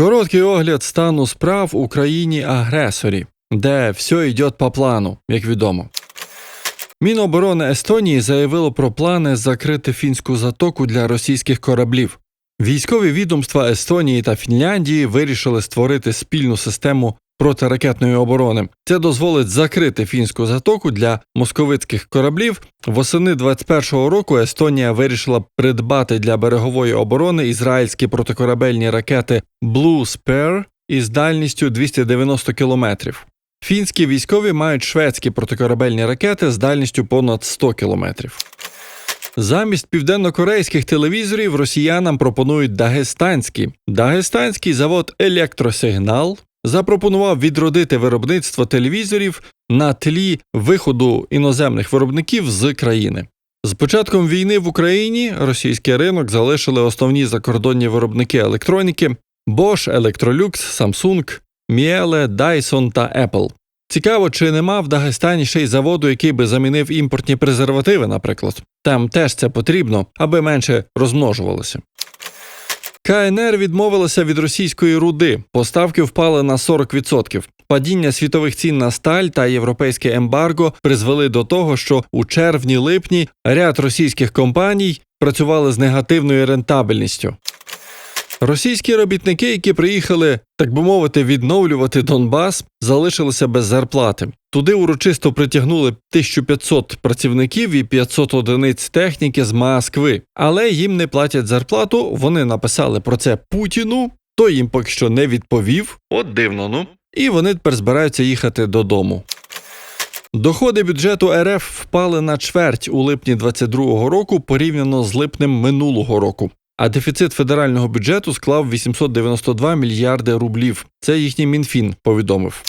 Короткий огляд стану справ у країні-агресорі, де все йде по плану, як відомо. Міноборони Естонії заявило про плани закрити фінську затоку для російських кораблів. Військові відомства Естонії та Фінляндії вирішили створити спільну систему протиракетної оборони. Це дозволить закрити фінську затоку для московицьких кораблів. Восени 21-го року Естонія вирішила придбати для берегової оборони ізраїльські протикорабельні ракети Blue Spear із дальністю 290 кілометрів. Фінські військові мають шведські протикорабельні ракети з дальністю понад 100 кілометрів. Замість південнокорейських телевізорів росіянам пропонують дагестанські. Дагестанський завод Електросигнал запропонував відродити виробництво телевізорів на тлі виходу іноземних виробників з країни. З початком війни в Україні російський ринок залишили основні закордонні виробники електроніки Bosch, Electrolux, Samsung, Miele, Dyson та Apple. Цікаво, чи нема в Дагестані ще й заводу, який би замінив імпортні презервативи, наприклад. Там теж це потрібно, аби менше розмножувалося. КНР відмовилася від російської руди. Поставки впали на 40%. Падіння світових цін на сталь та європейське ембарго призвели до того, що у червні-липні ряд російських компаній працювали з негативною рентабельністю. Російські робітники, які приїхали, так би мовити, відновлювати Донбас, залишилися без зарплати. Туди урочисто притягнули 1500 працівників і 500 одиниць техніки з Москви, але їм не платять зарплату. Вони написали про це Путіну. Той їм поки що не відповів. От дивно, ну. І вони тепер збираються їхати додому. Доходи бюджету РФ впали на чверть у липні 2022 року порівняно з липнем минулого року. А дефіцит федерального бюджету склав 892 мільярди рублів. Це їхній мінфін повідомив.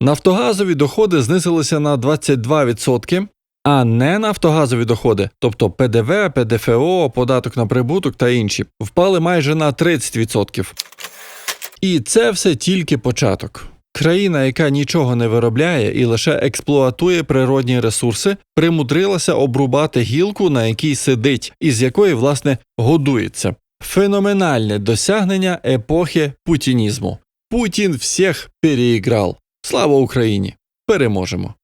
Нафтогазові доходи знизилися на 22%, а не нафтогазові доходи, тобто ПДВ, ПДФО, податок на прибуток та інші, впали майже на 30%. І це все тільки початок. Країна, яка нічого не виробляє і лише експлуатує природні ресурси, примудрилася обрубати гілку, на якій сидить, і з якої, власне, годується. Феноменальне досягнення епохи путінізму. Путін всіх переіграв. Слава Україні! Переможемо!